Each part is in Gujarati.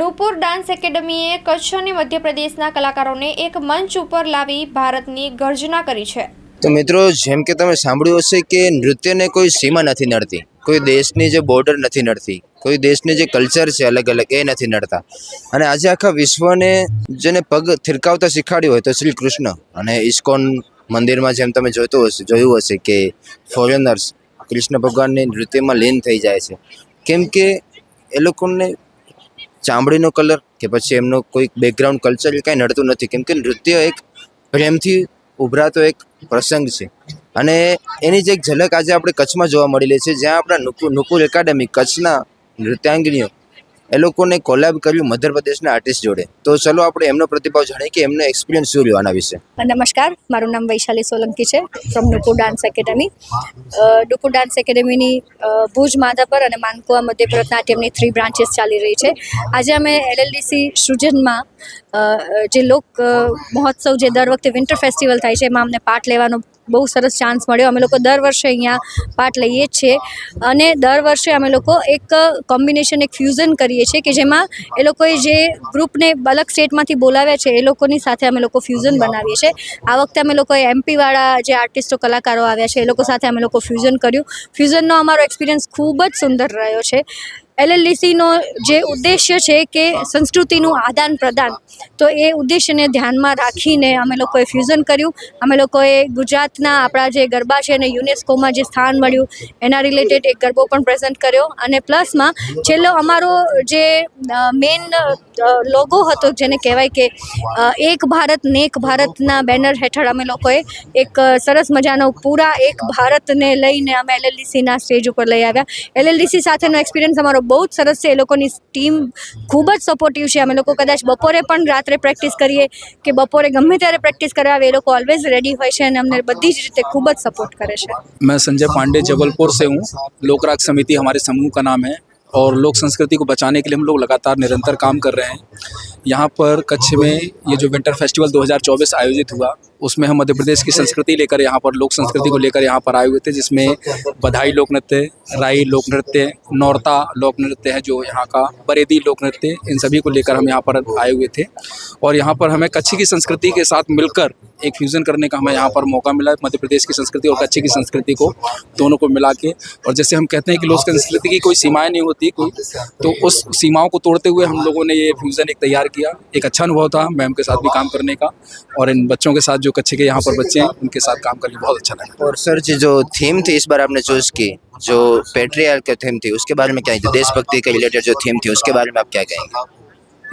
નૂપુર ડાન્સ એકેડમીએ કચ્છ અને મધ્યપ્રદેશના કલાકારોને એક મંચ ઉપર લાવી ભારતની ગર્જના કરી છે. તો મિત્રો, જેમ કે તમે સાંભળ્યું હશે કે નૃત્યને કોઈ સીમા નથી નડતી. કોઈ દેશની જે બોર્ડર નથી નડતી. કોઈ દેશની જે કલ્ચર છે અલગ અલગ, એ નથી નડતા. અને આજે આખા વિશ્વને જેને પગ થિરકાવતા શીખવાડ્યું હોય તો શ્રી કૃષ્ણ. અને ઇસ્કોન મંદિરમાં જેમ તમે જોતું હશે, જોયું હશે કે ફોરેનર્સ કૃષ્ણ ભગવાનની નૃત્યમાં લીન થઈ જાય છે. કેમ કે એ લોકોને ચામડીનો કલર કે પછી એમનો કોઈ બેકગ્રાઉન્ડ કલ્ચર કાંઈ નડતું નથી. કેમ કે નૃત્ય એક પ્રેમથી ઉભરાતો એક પ્રસંગ છે. અને એની જે એક ઝલક આજે આપણે કચ્છમાં જોવા મળેલી છે, જ્યાં આપણા નુકુલ એકાડેમી કચ્છના નૃત્યાંગીનીઓ એ લોકોને કોલેબ કર્યું મધ્યપ્રદેશના આર્ટિસ્ટ જોડે. તો ચલો આપણે એમનો પ્રતિભાવ જાણીએ કે એમનો એક્સપિરિયન્સ શું રહ્યો આના વિશે. નમસ્કાર. મારું નામ વૈશાલી સોલંકી છે from Duku dance academy Duku dance એકેડમીની Bhuj, Madhapar અને માનકુવા મધ્ય ભરતનાટ્યમની થ્રી બ્રાન્ચીસ ચાલી રહી છે. આજે અમે એલએલડીસી સૃજનમાં જે લોક મહોત્સવ જે દર વખતે વિન્ટર ફેસ્ટિવલ થાય છે, એમાં અમને પાર્ટ લેવાનો બહુ સરસ ચાન્સ મળ્યો. અમે લોકો દર વર્ષે અહીંયા પાર્ટ લઈએ જ છીએ. અને દર વર્ષે અમે લોકો એક કોમ્બિનેશન એક ફ્યુઝન કરીએ છીએ કે જેમાં એ લોકોએ જે ગ્રુપને અલગ સ્ટેટમાંથી બોલાવ્યા છે, એ લોકોની સાથે અમે લોકો ફ્યુઝન બનાવીએ છીએ. આ વખતે અમે લોકોએ એમપીવાળા જે આર્ટિસ્ટો કલાકારો આવ્યા છે, એ લોકો સાથે અમે લોકો ફ્યુઝન કર્યું. ફ્યુઝનનો અમારો એક્સપિરિયન્સ ખૂબ જ સુંદર રહ્યો છે. એલએલડીસીનો જે ઉદ્દેશ્ય છે કે સંસ્કૃતિનું આદાન પ્રદાન, તો એ ઉદ્દેશ્યને ધ્યાનમાં રાખીને અમે લોકોએ ફ્યુઝન કર્યું. અમે લોકોએ ગુજરાતના આપણા જે ગરબા છે એને યુનેસ્કોમાં જે સ્થાન મળ્યું, એના રિલેટેડ એક ગરબો પણ પ્રેઝન્ટ કર્યો. અને પ્લસમાં છેલ્લો અમારો જે મેઇન લોગો હતો, જેને કહેવાય કે એક ભારત નેક ભારતના બેનર હેઠળ અમે લોકોએ એક સરસ મજાનો પૂરા એક ભારતને લઈને અમે એલએલડીસીના સ્ટેજ ઉપર લઈ આવ્યા. એલએલડીસી સાથેનો એક્સપિરિયન્સ અમારો બહુ જ સરસ છે એ લોકોની ટીમ ખૂબ જ સપોર્ટિવ છે અમે લોકો કદાચ બપોરે પણ રાત્રે પ્રેક્ટિસ કરીએ કે બપોરે ગમે ત્યારે પ્રેક્ટિસ કરવા આવે એ લોકો ઓલવેઝ રેડી હોય છે અને અમને બધી જ રીતે ખૂબ જ સપોર્ટ કરે છે मैं संजय पांडे जबलपुर से हूँ लोक राग समिति हमारे समूह का नाम है और लोक संस्कृति को बचाने के लिए हम लोग लगातार निरंतर काम कर रहे हैं। यहाँ पर कच्छ में ये जो विंटर फेस्टिवल 2024 आयोजित हुआ, उसमें हम मध्य प्रदेश की संस्कृति लेकर यहाँ पर, लोक संस्कृति को लेकर यहाँ पर आए हुए थे, जिसमें बधाई लोक नृत्य, राई लोक नृत्य, नौरता लोक नृत्य है जो यहाँ का, बरेदी लोक नृत्य, इन सभी को लेकर हम यहाँ पर आए हुए थे। और यहाँ पर हमें कच्छ की संस्कृति के साथ मिलकर एक फ्यूज़न करने का हमें यहाँ पर मौका मिला मध्य प्रदेश की संस्कृति और कच्छ की संस्कृति को, दोनों को मिला के। और जैसे हम कहते हैं कि लोक संस्कृति की कोई सीमाएँ नहीं होती, कोई तो उस सीमाओं को तोड़ते हुए हम लोगों ने ये फ्यूज़न एक तैयार किया। एक अच्छा अनुभव था मैम के साथ भी काम करने का और इन बच्चों के साथ जो कच्छ के यहाँ पर बच्चे हैं, उनके साथ काम करके बहुत अच्छा लगा। और सर जी, जो थीम थी इस बार आपने चूज़ की, जो पेट्रियार का थीम थी, उसके बारे में क्या देशभक्ति के रिलेटेड जो थीम थी, उसके बारे में आप क्या कहेंगे?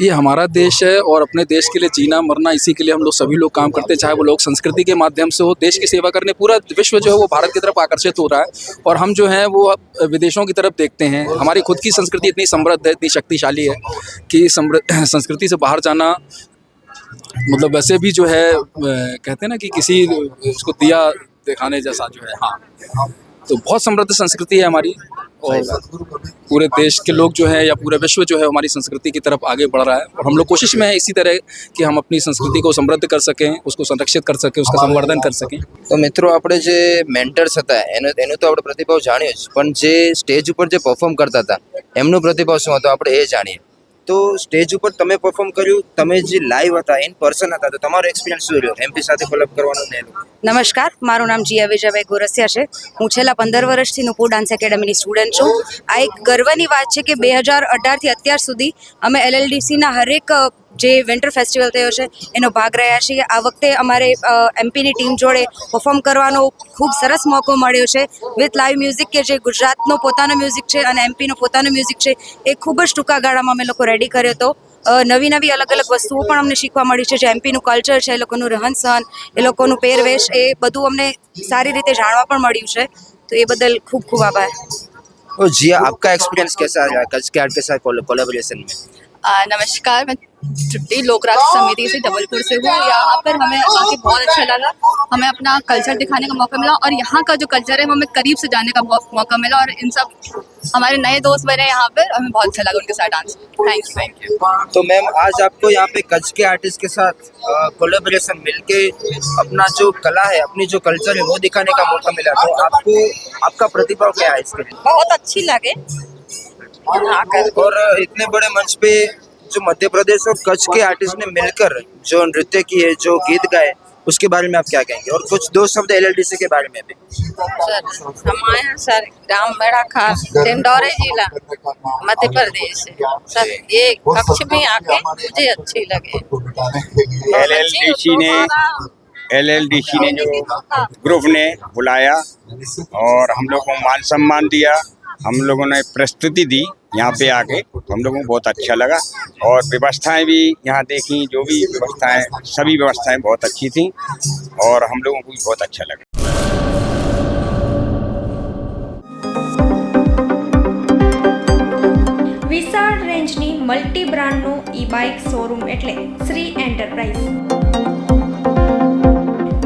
ये हमारा देश है और अपने देश के लिए जीना, मरना, इसी के लिए हम लोग सभी लोग काम करते हैं, चाहे वो लोग संस्कृति के माध्यम से हो, देश की सेवा करने, पूरा विश्व जो है वो भारत की तरफ़ आकर्षित हो रहा है और हम जो हैं वो विदेशों की तरफ़ देखते हैं। हमारी खुद की संस्कृति इतनी समृद्ध है, इतनी शक्तिशाली है कि संस्कृति से बाहर जाना मतलब वैसे भी जो है कहते हैं ना कि किसी उसको दिया दिखाने जैसा जो है हाँ। तो बहुत समृद्ध संस्कृति है हमारी। और पूरे देश के लोग जो है या पूरे विश्व जो है हमारी संस्कृति की तरफ आगे बढ़ रहा है और हम लोग कोशिश में है इसी तरह कि हम अपनी संस्कृति को समृद्ध कर सकें उसको संरक्षित कर सकें उसका संवर्धन कर सकें તો મિત્રો આપણે જે મેન્ટર્સ હતા એનો એનો તો આપણે પ્રતિભાવ જાણ્યો જ પણ જે સ્ટેજ ઉપર જે પરફોર્મ કરતા હતા એમનો પ્રતિભાવ શું હતો આપણે એ જાણીએ તો સ્ટેજ ઉપર તમે પરફોર્મ કર્યું, તમે જે લાઈવ હતા ઇન પર્સન હતા, તો તમારો એક્સપિરિયન્સ શું રહ્યો? એમપી સાથે કોલેબ કરવાનો ને નમસ્કાર, મારું નામ જીયા વિજયભાઈ ગોરસિયા છે. હું છેલ્લા પંદર વર્ષથી નુપુર ડાન્સ એકેડમીની સ્ટુડન્ટ છું. આ એક ગર્વની વાત છે કે બે હજાર અઢારથી અત્યાર સુધી અમે એલએલડીસીના હરેક જે વિન્ટર ફેસ્ટિવલ થયો છે એનો ભાગ રહ્યા છીએ આ વખતે અમારે એમપીની ટીમ જોડે પરફોર્મ કરવાનો ખૂબ સરસ મોકો મળ્યો છે વિથ લાઈવ મ્યુઝિક કે જે ગુજરાતનો પોતાનો મ્યુઝિક છે અને એમપીનો પોતાનો મ્યુઝિક છે એ ખૂબ જ ટૂંકા ગાળામાં અમે લોકો રેડી કર્યો હતો અ, નવી નવી અલગ અલગ વસ્તુઓ પણ અમને શીખવા મળી છે જે એમપીનું કલ્ચર છે એ લોકોનું રહન સહન એ લોકોનું પહેરવેશ એ બધું અમને સારી રીતે જાણવા પણ મળ્યું છે તો એ બદલ ખૂબ ખૂબ આભાર तो जिया आपका एक्सपीरियंस कैसा रहा कच्छ के आर्ट के साथ कोलेबोरेशन में आ, नमस्कार मैं तृप्ति लोकराज समिति से जबलपुर से हूँ यहाँ पर हमें आके बहुत अच्छा लगा। हमें अपना कल्चर दिखाने का मौका मिला और यहाँ का जो कल्चर है हमें करीब से जानने का मौका मिला और इन सब हमारे नए दोस्त बने यहाँ पर। हमें बहुत अच्छा लगा उनके साथ dance thank you thank you तो मैम आज आपको यहाँ पे कच्छ के आर्टिस्ट के साथ कोलेबोरेशन मिलके अपना जो कला है अपनी जो कल्चर है वो दिखाने का मौका मिला। तो आपको आपका प्रतिभाव क्या है इसके लिए? बहुत अच्छी लगे। और इतने बड़े मंच पे जो मध्य प्रदेश और कच्छ के आर्टिस्ट ने मिलकर जो नृत्य किए जो गीत गाए उसके बारे में आप क्या कहेंगे? और कुछ दो शब्द एलएलडीसी के बारे में भी। सर हमारे यहाँ सर ग्राम मेरा खास डिंडौरे जिला मध्य प्रदेश सर ये कक्ष में आके मुझे अच्छी लगे। एलएलडीसी ने एलएलडीसी ने जो ग्रुप ने बुलाया और हम लोग को मान सम्मान दिया। हम लोगों ने प्रस्तुति दी यहाँ पे आके तो हम लोगों को बहुत अच्छा लगा और व्यवस्थाएं भी यहाँ देखी जो भी व्यवस्थाएं सभी व्यवस्थाएं बहुत अच्छी थी और हम लोगों को भी बहुत अच्छा लगा વિશાળ રેન્જની મલ્ટી બ્રાન્ડનું ઈ બાઇક શોરૂમ એટલે શ્રી એન્ટરપ્રાઇઝ